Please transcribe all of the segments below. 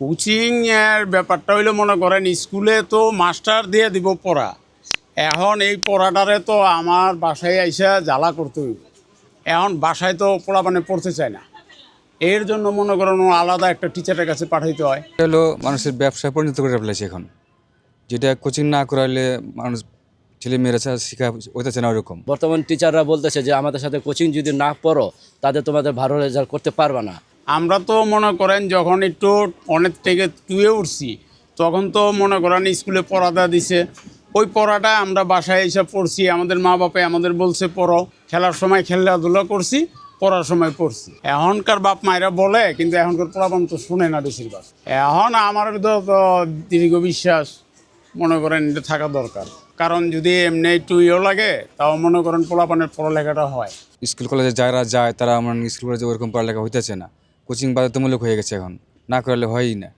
Coaching এর ব্যাপারটা হইল মনে করেন স্কুলে তো মাস্টার দিয়ে দিব পড়া। এখন এই পড়াটারে তো আমার বাসায় আইসা জ্বালা করতে হইব। এখন বাসায় তো পড়া মানে পড়তে চায় না। এর জন্য মনে করেন আলাদা একটা টিচারের কাছে পাঠাইতে হয়। হলো মানুষের ব্যবসায় পরিণত করে ফেলেছে এখন। যেটা কোচিং না করাইলে মানুষ ছেলে মেয়েরা শিখা হইতেছে না ওরকম। বর্তমান টিচাররা বলতেছে যে আমাদের সাথে কোচিং যদি না পড়ো তাদের তোমাদের ভালো রেজাল্ট করতে পারবে না। আমরা তো মনে করেন যখন একটু অনেক থেকে টুয়ে উঠছি, তখন তো মনে করেন স্কুলে পড়াটা দিছে। ওই পড়াটা আমরা বাসায় এসে পড়ছি, আমাদের মা বাপে আমাদের বলছে, পড়ো। খেলার সময় খেলাধুলা করছি, পড়ার সময় পড়ছি। এখনকার বাপ মায়েরা বলে, কিন্তু এখনকার পড়াবান তো শুনে না বেশিরভাগ। এখন আমার তো দীর্ঘ বিশ্বাস মনে করেন এটা থাকা দরকার। কারণ যদি এমনি একটু ইয়ে লাগে, তাও মনে করেন পোলাপানের পড়ালেখাটা হয়। স্কুল কলেজে যারা যায়, তারা আমার স্কুল কলেজে ওরকম পড়ালেখা হইতেছে না। কোচিং বাধ্যতামূলক হয়ে গেছে এখন। না করালে হয়ই না।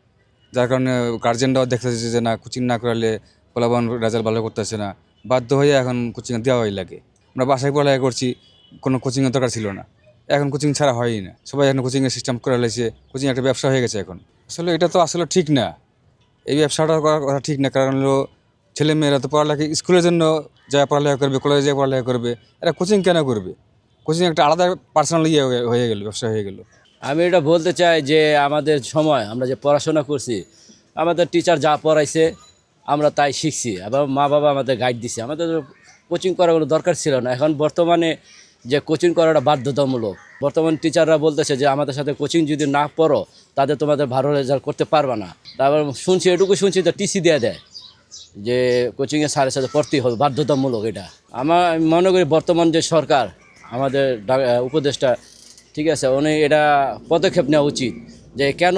যার কারণে গার্জেনরাও দেখতে দেখতেছে যে না, কোচিং না করালে পোলাবান রেজাল্ট ভালো করতেছে না। বাধ্য হয়ে এখন কোচিং দেওয়াই লাগে। আমরা বাসায় পড়ালেখা করছি, কোনো কোচিংয়ের দরকার ছিল না। এখন কোচিং ছাড়া হয়ই না। সবাই এখন কোচিংয়ের সিস্টেম করে লেছে কোচিং একটা ব্যবসা হয়ে গেছে এখন। আসলে এটা তো আসলে ঠিক না। এই ব্যবসাটা করা কথা ঠিক না। কারণ হলো ছেলে মেয়েরা তো পড়ালেখা, স্কুলের জন্য যা পড়ালেখা করবে কলেজে যা পড়ালেখা করবে, এরা কোচিং কেন করবে? কোচিং একটা আলাদা পার্সোনাল ইয়ে হয়ে- হয়ে গেল, ব্যবসা হয়ে গেল। আমি এটা বলতে চাই যে আমাদের সময়, আমরা যে পড়াশোনা করছি, আমাদের টিচার যা পড়াইছে, আমরা তাই শিখছি। এবং মা বাবা আমাদের গাইড দিছে। আমাদের কোচিং করার কোনো দরকার ছিল না। এখন বর্তমানে যে কোচিং করাটা বাধ্যতামূলক। বর্তমান টিচাররা বলতেছে যে, আমাদের সাথে কোচিং যদি না পড়ো তাদের তোমাদের ভালো রেজাল্ট করতে পারবে না। তারপর শুনছি, এটুকু শুনছি তো টিসি দেওয়া দেয়। যে কোচিংয়ে স্যারের সাথে পড়তেই হবে। বাধ্যতামূলক এটা। আমার মনে করি বর্তমান যে সরকার, আমাদের উপদেষ্টা ঠিক আছে, উনি এটা পদক্ষেপ নেওয়া উচিত যে কেন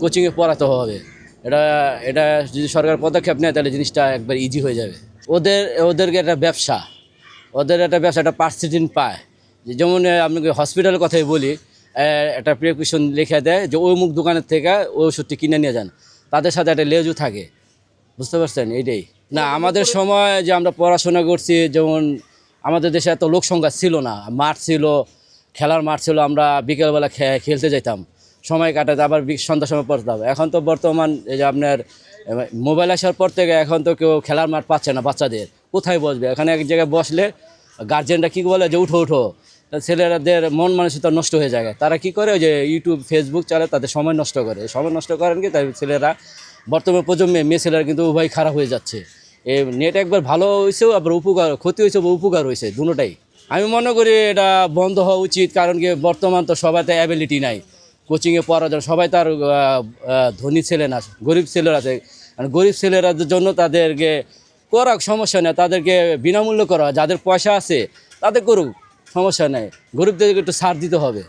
কোচিংয়ে পড়াতে হবে। এটা এটা যদি সরকার পদক্ষেপ নেয়, তাহলে জিনিসটা একবার ইজি হয়ে যাবে। ওদের, ওদেরকে একটা ব্যবসা, ওদের একটা ব্যবসা, একটা পার্সেন্ট পায়। যেমন আপনাকে হসপিটালের কথাই বলি একটা প্রেসক্রিপশন লিখে দেয় যে ওই মুখ দোকানের থেকে ওই ওষুধটি কিনে নিয়ে যান। তাদের সাথে একটা লেজু থাকে। বুঝতে পারছেন? এইটাই। না, আমাদের সময় যে আমরা পড়াশোনা করছি, যেমন আমাদের দেশে এত লোক সংখ্যা ছিল না, মাঠ ছিল খেলার মাঠ ছিল, আমরা বিকেলবেলা খেলতে যেতাম। সময় কাটাতে আবার সন্ধ্যার সময় পড়তাম এখন তো বর্তমান এই যে আপনার মোবাইল আসার পর থেকে এখন তো কেউ খেলার মাঠ পাচ্ছে না বাচ্চাদের। কোথায় বসবে? এখানে এক জায়গায় বসলে গার্জেনরা কী বলে যে, উঠো উঠো। ছেলেরাদের মন মানসিকতা নষ্ট হয়ে যায়। তারা কি করে? যে ইউটিউব ফেসবুক চালায় তাদের সময় নষ্ট করে। সময় নষ্ট করেন কি? তাই ছেলেরা, বর্তমান প্রজন্মে মেয়ে ছেলেরা কিন্তু উভয় খারাপ হয়ে যাচ্ছে। এই নেট একবার ভালো হয়েছেও আবার উপকার, ক্ষতি হয়েছে বা উপকার হয়েছে দুটোটাই। আমি মনে করি এটা বন্ধ হওয়া উচিত, কারণ কি বর্তমান তো সবাইতে অ্যাবিলিটি নাই। কোচিংয়ে পড়ার জন্য সবাই তার ধনী ছেলে না, গরিব ছেলেরা আছে। গরিব ছেলেরা জন্য তাদেরকে করাক সমস্যা নেই, তাদেরকে বিনামূল্য করা যাদের পয়সা আছে, তাদের করুক, সমস্যা নেই। গরিবদেরকে একটু সার দিতে হবে।